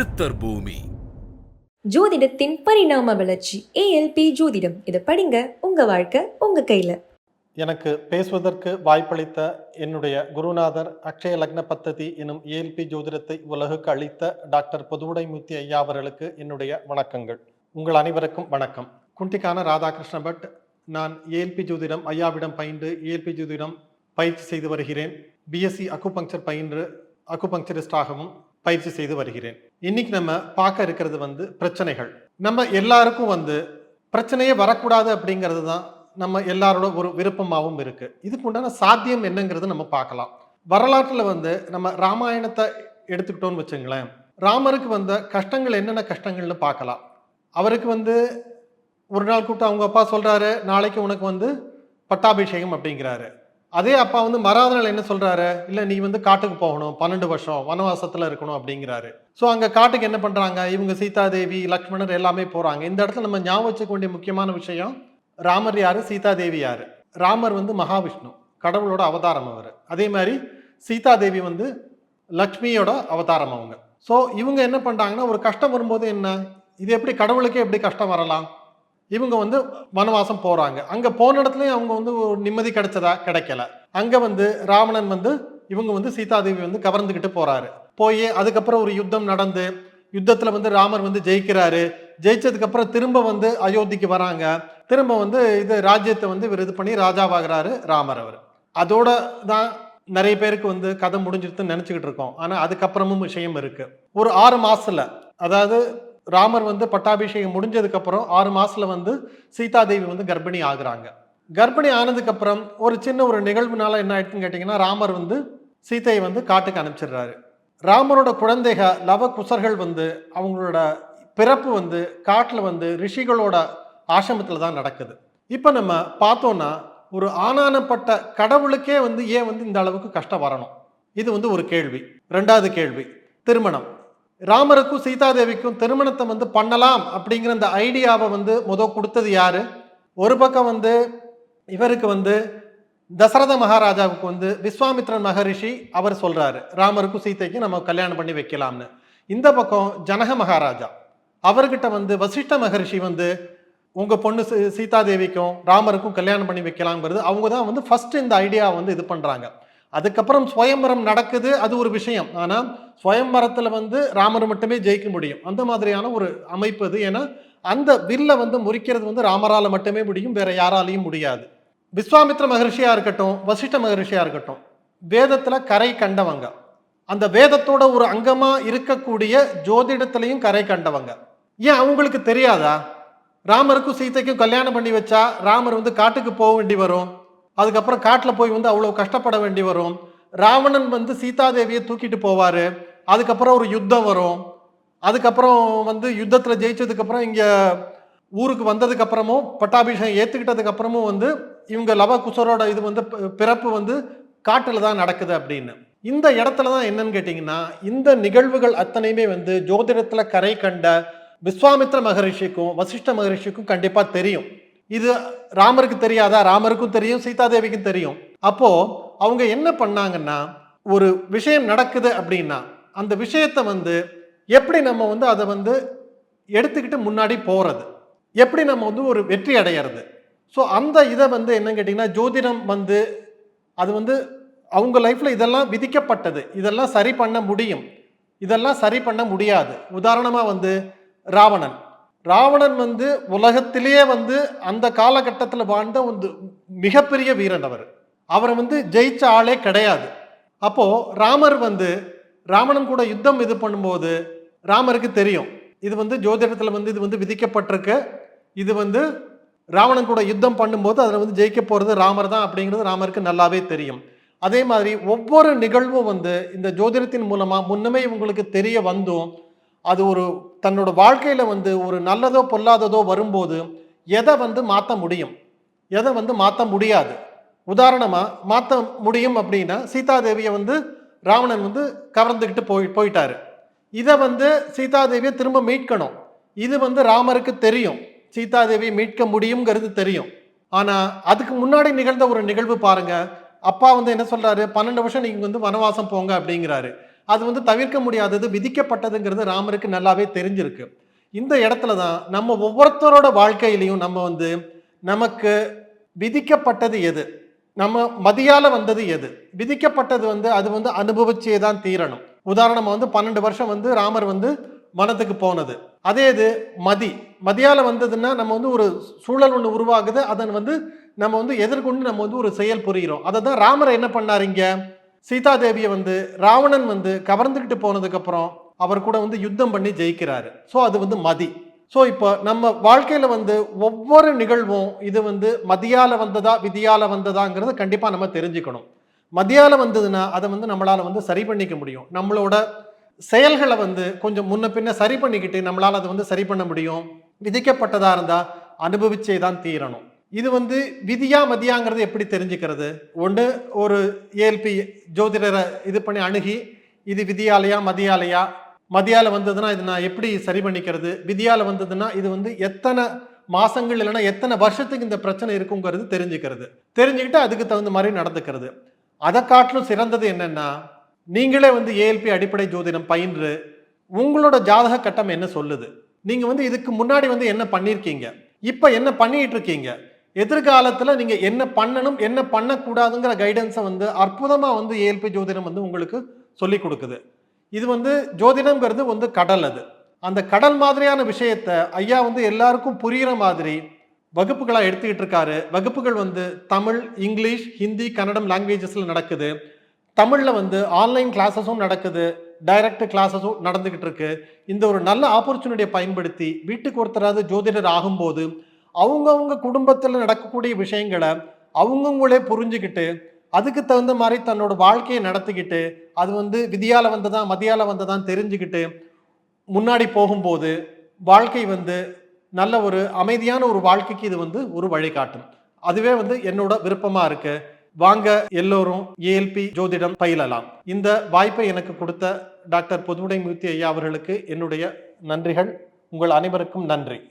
சித்தர் பூமி. ஜோதிடத்தின் பரிணாம வளர்ச்சி ஏஎல்பி ஜோதிடம். இதை படிங்க உங்க வாழ்க்கை உங்க கையில. எனக்கு பேசுவதற்கு வாய்ப்பளித்த என்னுடைய குருநாதர் அக்ஷய லக்ன பத்ததி எனும் ஏஎல்பி ஜோதிடத்தை உலகுக்கு அளித்த டாக்டர் பொதுவுடைமூர்த்தி ஐயா அவர்களுக்கு என்னுடைய வணக்கங்கள். உங்கள் அனைவருக்கும் வணக்கம். குண்டிக்கான ராதாகிருஷ்ண பட் நான் ஏஎல்பி ஜோதிடம் ஐயாவிடம் பயின்று ஏஎல்பி ஜோதிடம் பயிற்சி செய்து வருகிறேன். பிஎஸ்சி அக்குபங்க்சர் பயின்று அக்குபங்க்சரிஸ்டாகவும் பயிற்சி செய்து வருகிறேன். இன்னைக்கு நம்ம பார்க்க இருக்கிறது வந்து பிரச்சனைகள். நம்ம எல்லாருக்கும் வந்து பிரச்சனையே வரக்கூடாது அப்படிங்கிறது தான் நம்ம எல்லாரோட ஒரு விருப்பமாகவும் இருக்கு. இதுக்கு உண்டான சாத்தியம் என்னங்கிறது நம்ம பார்க்கலாம். வரலாற்றில் வந்து நம்ம ராமாயணத்தை எடுத்துக்கிட்டோம்னு வச்சுங்களேன். ராமருக்கு வந்த கஷ்டங்கள் என்னென்ன கஷ்டங்கள்னு பார்க்கலாம். அவருக்கு வந்து ஒரு நாள் கூப்பிட்டு அவங்க அப்பா சொல்றாரு நாளைக்கு உனக்கு வந்து பட்டாபிஷேகம் அப்படிங்கிறாரு. அதே அப்பா வந்து மராதனால் என்ன சொல்றாரு? இல்லை நீ வந்து காட்டுக்கு போகணும். பன்னெண்டு வருஷம் வனவாசத்தில் இருக்கணும் அப்படிங்கிறாரு. ஸோ அங்கே காட்டுக்கு என்ன பண்ணுறாங்க இவங்க சீதாதேவி லக்ஷ்மணர் எல்லாமே போகிறாங்க இந்த இடத்துல நம்ம ஞாபகம் வச்சுக்க வேண்டிய முக்கியமான விஷயம் ராமர் யார்? சீதாதேவி யார்? ராமர் வந்து மகாவிஷ்ணு கடவுளோட அவதாரம் அவர். அதே மாதிரி சீதாதேவி வந்து லக்ஷ்மியோட அவதாரம் அவங்க. ஸோ இவங்க என்ன பண்ணுறாங்கன்னா ஒரு கஷ்டம் வரும்போது என்ன? இது எப்படி கடவுளுக்கே எப்படி கஷ்டம் வரலாம்? இவங்க வந்து வனவாசம் போகிறாங்க அங்கே போன இடத்துலையும் அவங்க வந்து ஒரு நிம்மதி கிடைச்சதா? கிடைக்கல. அங்கே வந்து ராவணன் வந்து இவங்க வந்து சீதாதேவி வந்து கவர்ந்துக்கிட்டு போகிறாரு போய் அதுக்கப்புறம் ஒரு யுத்தம் நடந்து யுத்தத்தில் வந்து ராமர் வந்து ஜெயிக்கிறாரு. ஜெயிச்சதுக்கப்புறம் திரும்ப வந்து அயோத்திக்கு வராங்க. திரும்ப வந்து இது ராஜ்யத்தை வந்து இவர் இது பண்ணி ராஜாவாகிறாரு ராமர் அவர். அதோட தான் நிறைய பேருக்கு வந்து கதை முடிஞ்சிருத்துன்னு நினச்சிக்கிட்டு இருக்கோம். ஆனால் அதுக்கப்புறமும் விஷயம் இருக்கு. ஒரு ஆறு மாசத்துல அதாவது ராமர் வந்து பட்டாபிஷேகம் முடிஞ்சதுக்கப்புறம் ஆறு மாதத்தில் வந்து சீதாதேவி வந்து கர்ப்பிணி ஆகுறாங்க. கர்ப்பிணி ஆனதுக்கப்புறம் ஒரு சின்ன ஒரு நிகழ்வுனால என்ன ஆயிடுச்சுன்னு கேட்டிங்கன்னா ராமர் வந்து சீதையை வந்து காட்டுக்கு அனுப்பிச்சிடுறாரு. ராமரோட குழந்தைக லவ குசர்கள் வந்து அவங்களோட பிறப்பு வந்து காட்டில் வந்து ரிஷிகளோட ஆசிரமத்தில் தான் நடக்குது. இப்போ நம்ம பார்த்தோன்னா ஒரு ஆனானப்பட்ட கடவுளுக்கே வந்து ஏன் வந்து இந்த அளவுக்கு கஷ்டம் வரணும்? இது வந்து ஒரு கேள்வி. ரெண்டாவது கேள்வி திருமணம். ராமருக்கும் சீதாதேவிக்கும் திருமணத்தை வந்து பண்ணலாம் அப்படிங்கிற அந்த ஐடியாவை வந்து முத கொடுத்தது யாரு? ஒரு பக்கம் வந்து இவருக்கு வந்து தசரத மகாராஜாவுக்கு வந்து விஸ்வாமித்ரன் மகரிஷி அவர் சொல்கிறாரு ராமருக்கும் சீதைக்கும் நம்ம கல்யாணம் பண்ணி வைக்கலாம்னு. இந்த பக்கம் ஜனக மகாராஜா அவர்கிட்ட வந்து வசிஷ்ட மகரிஷி வந்து உங்கள் பொண்ணு சீ- சீதாதேவிக்கும் ராமருக்கும் கல்யாணம் பண்ணி வைக்கலாங்கிறது அவங்க தான் வந்து ஃபஸ்ட்டு இந்த ஐடியாவை வந்து இது பண்ணுறாங்க அதுக்கப்புறம் சுயம்பரம் நடக்குது அது ஒரு விஷயம். ஆனால் சுயம்பரத்தில் வந்து ராமர் மட்டுமே ஜெயிக்க முடியும். அந்த மாதிரியான ஒரு அமைப்பு அது. ஏன்னா அந்த வில்லை வந்து முறிக்கிறது வந்து ராமரால் மட்டுமே முடியும் வேற யாராலையும் முடியாது. விஸ்வாமித்ர மகர்ஷியாக இருக்கட்டும் வசிஷ்ட மகர்ஷியாக இருக்கட்டும் வேதத்தில் கரை கண்டவங்க. அந்த வேதத்தோட ஒரு அங்கமாக இருக்கக்கூடிய ஜோதிடத்திலையும் கரை கண்டவங்க. ஏன் அவங்களுக்கு தெரியாதா? ராமருக்கும் சீதைக்கும் கல்யாணம் பண்ணி வச்சா ராமர் வந்து காட்டுக்கு போக வேண்டி வரும். அதுக்கப்புறம் காட்டில் போய் வந்து அவ்வளோ கஷ்டப்பட வேண்டி வரும். ராவணன் வந்து சீதாதேவியை தூக்கிட்டு போவார். அதுக்கப்புறம் ஒரு யுத்தம் வரும். அதுக்கப்புறம் வந்து யுத்தத்தில் ஜெயிச்சதுக்கப்புறம் இங்கே ஊருக்கு வந்ததுக்கப்புறமும் பட்டாபிஷேகம் ஏற்றுக்கிட்டதுக்கப்புறமும் வந்து இவங்க லவ குசரோட இது வந்து பிறப்பு வந்து காட்டில் தான் நடக்குது அப்படின்னு. இந்த இடத்துல தான் என்னன்னு கேட்டிங்கன்னா இந்த நிகழ்வுகள் அத்தனையுமே வந்து ஜோதிடத்தில் கரை கண்ட விஸ்வாமித்ர மகரிஷிக்கும் வசிஷ்ட மகரிஷிக்கும் கண்டிப்பாக தெரியும். இது ராமருக்கு தெரியாதா? ராமருக்கும் தெரியும் சீதாதேவிக்கும் தெரியும். அப்போ அவங்க என்ன பண்ணாங்கன்னா ஒரு விஷயம் நடக்குது அப்படின்னா அந்த விஷயத்தை வந்து எப்படி நம்ம வந்து அதை வந்து எடுத்துக்கிட்டு முன்னாடி போகிறது எப்படி நம்ம வந்து ஒரு வெற்றி அடையிறது? ஸோ அந்த இதை வந்து என்னன்னு கேட்டிங்கன்னா ஜோதிடம் வந்து அது வந்து அவங்க லைஃப்பில் இதெல்லாம் விதிக்கப்பட்டது. இதெல்லாம் சரி பண்ண முடியும். இதெல்லாம் சரி பண்ண முடியாது. உதாரணமாக வந்து ராவணன். ராவணன் வந்து உலகத்திலேயே வந்து அந்த காலகட்டத்தில் வாழ்ந்த வந்து மிகப்பெரிய வீரன் அவர். அவர் வந்து ஜெயிச்ச ஆளே கிடையாது. அப்போ ராமர் வந்து ராவணன் கூட யுத்தம் இது பண்ணும்போது ராமருக்கு தெரியும். இது வந்து ஜோதிடத்தில் வந்து இது வந்து விதிக்கப்பட்டிருக்கு. இது வந்து ராவணன் கூட யுத்தம் பண்ணும்போது அதில் வந்து ஜெயிக்க போகிறது ராமர் தான் அப்படிங்கிறது ராமருக்கு நல்லாவே தெரியும். அதே மாதிரி ஒவ்வொரு நிகழ்வும் வந்து இந்த ஜோதிடத்தின் மூலமாக முன்னமே இவங்களுக்கு தெரிய வந்தும் அது ஒரு தன்னோட வாழ்க்கையில் வந்து ஒரு நல்லதோ பொல்லாததோ வரும்போது எதை வந்து மாற்ற முடியும்? எதை வந்து மாற்ற முடியாது? உதாரணமாக மாற்ற முடியும் அப்படின்னா சீதாதேவியை வந்து ராவணன் வந்து கவர்ந்துக்கிட்டு போய் போயிட்டாரு. இதை வந்து சீதாதேவியை திரும்ப மீட்கணும். இது வந்து ராமருக்கு தெரியும். சீதாதேவியை மீட்க முடியுங்கிறது தெரியும். ஆனால் அதுக்கு முன்னாடி நிகழ்ந்த ஒரு நிகழ்வு பாருங்கள் அப்பா வந்து என்ன சொல்கிறாரு பன்னெண்டு வருஷம் நீங்கள் வந்து வனவாசம் போங்க அப்படிங்கிறாரு. அது வந்து தவிர்க்க முடியாதது விதிக்கப்பட்டதுங்கிறது ராமருக்கு நல்லாவே தெரிஞ்சிருக்கு. இந்த இடத்துல தான் நம்ம ஒவ்வொருத்தரோட வாழ்க்கையிலையும் நம்ம வந்து நமக்கு விதிக்கப்பட்டது எது? நம்ம மதியால வந்தது எது? விதிக்கப்பட்டது வந்து அது வந்து அனுபவிச்சே தான் தீரணும். உதாரணமாக வந்து பன்னெண்டு வருஷம் வந்து ராமர் வந்து வனத்துக்கு போனது. அதே இது மதி. மதியால வந்ததுன்னா நம்ம வந்து ஒரு சூழல் ஒன்று உருவாகுது. அதன் வந்து நம்ம வந்து எதிர்கொண்டு நம்ம வந்து ஒரு செயல் புரிகிறோம் அதை தான் ராமர் என்ன பண்ணாரிங்க சீதாதேவியை வந்து ராவணன் வந்து கவர்ந்துக்கிட்டு போனதுக்கப்புறம் அவர் கூட வந்து யுத்தம் பண்ணி ஜெயிக்கிறாரு. ஸோ அது வந்து மதி. ஸோ இப்போ நம்ம வாழ்க்கையில் வந்து ஒவ்வொரு நிகழ்வும் இது வந்து மதியால வந்ததா விதியால் வந்ததாங்கிறது கண்டிப்பாக நம்ம தெரிஞ்சுக்கணும். மதியால வந்ததுன்னா அதை வந்து நம்மளால் வந்து சரி பண்ணிக்க முடியும். நம்மளோட செயல்களை வந்து கொஞ்சம் முன்ன பின்ன சரி பண்ணிக்கிட்டு நம்மளால் அதை வந்து சரி பண்ண முடியும். விதிக்கப்பட்டதாக இருந்தால் அனுபவிச்சே தான் தீரணும். இது வந்து விதியா மதியாங்கிறது எப்படி தெரிஞ்சுக்கிறது? ஒன்று ஒரு ஏஎல்பி ஜோதிடரை இது பண்ணி அணுகி இது விதியாலையா மதியாலையா? மதியால வந்ததுன்னா இது நான் எப்படி சரி பண்ணிக்கிறது? விதியால வந்ததுன்னா இது வந்து எத்தனை மாசங்கள் இல்லைன்னா எத்தனை வருஷத்துக்கு இந்த பிரச்சனை இருக்குங்கிறது தெரிஞ்சுக்கிறது. தெரிஞ்சுக்கிட்டு அதுக்கு தகுந்த மாதிரி நடந்துக்கிறது. அதை காட்டிலும் சிறந்தது என்னன்னா நீங்களே வந்து ஏஎல்பி அடிப்படை ஜோதிடம் பயின்று உங்களோட ஜாதக கட்டம் என்ன சொல்லுது? நீங்க வந்து இதுக்கு முன்னாடி வந்து என்ன பண்ணியிருக்கீங்க இப்போ என்ன பண்ணிட்டு இருக்கீங்க? எதிர்காலத்தில் நீங்கள் என்ன பண்ணணும் என்ன பண்ணக்கூடாதுங்கிற கைடன்ஸை வந்து அற்புதமாக வந்து ஏஎல்பி ஜோதிடம் வந்து உங்களுக்கு சொல்லி கொடுக்குது. இது வந்து ஜோதிடம்ங்கிறது வந்து கடல் அது. அந்த கடல் மாதிரியான விஷயத்த ஐயா வந்து எல்லாருக்கும் புரிகிற மாதிரி வகுப்புகளாக எடுத்துக்கிட்டு இருக்காரு. வகுப்புகள் வந்து தமிழ் இங்கிலீஷ் ஹிந்தி கன்னடம் லாங்குவேஜஸில் நடக்குது. தமிழில் வந்து ஆன்லைன் கிளாஸஸும் நடக்குது. டைரக்ட் கிளாஸஸும் நடந்துக்கிட்டு இருக்கு. இந்த ஒரு நல்ல ஆப்பர்ச்சுனிட்டியை பயன்படுத்தி வீட்டுக்கு ஒருத்தராவது ஜோதிடர் ஆகும்போது அவங்கவுங்க குடும்பத்தில் நடக்கக்கூடிய விஷயங்களை அவங்கவுங்களே புரிஞ்சுக்கிட்டு அதுக்கு தகுந்த மாதிரி தன்னோட வாழ்க்கையை நடத்திக்கிட்டு அது வந்து விதியால் வந்ததா மதியால் வந்ததான் தெரிஞ்சுக்கிட்டு முன்னாடி போகும்போது வாழ்க்கை வந்து நல்ல ஒரு அமைதியான ஒரு வாழ்க்கைக்கு இது வந்து ஒரு வழிகாட்டும். அதுவே வந்து என்னோட விருப்பமாக இருக்கு. வாங்க எல்லோரும் ஏஎல்பி ஜோதிடம் பயிலலாம். இந்த வாய்ப்பை எனக்கு கொடுத்த டாக்டர் பொதுவுடை மூர்த்தி ஐயா அவர்களுக்கு என்னுடைய நன்றிகள். உங்கள் அனைவருக்கும் நன்றி.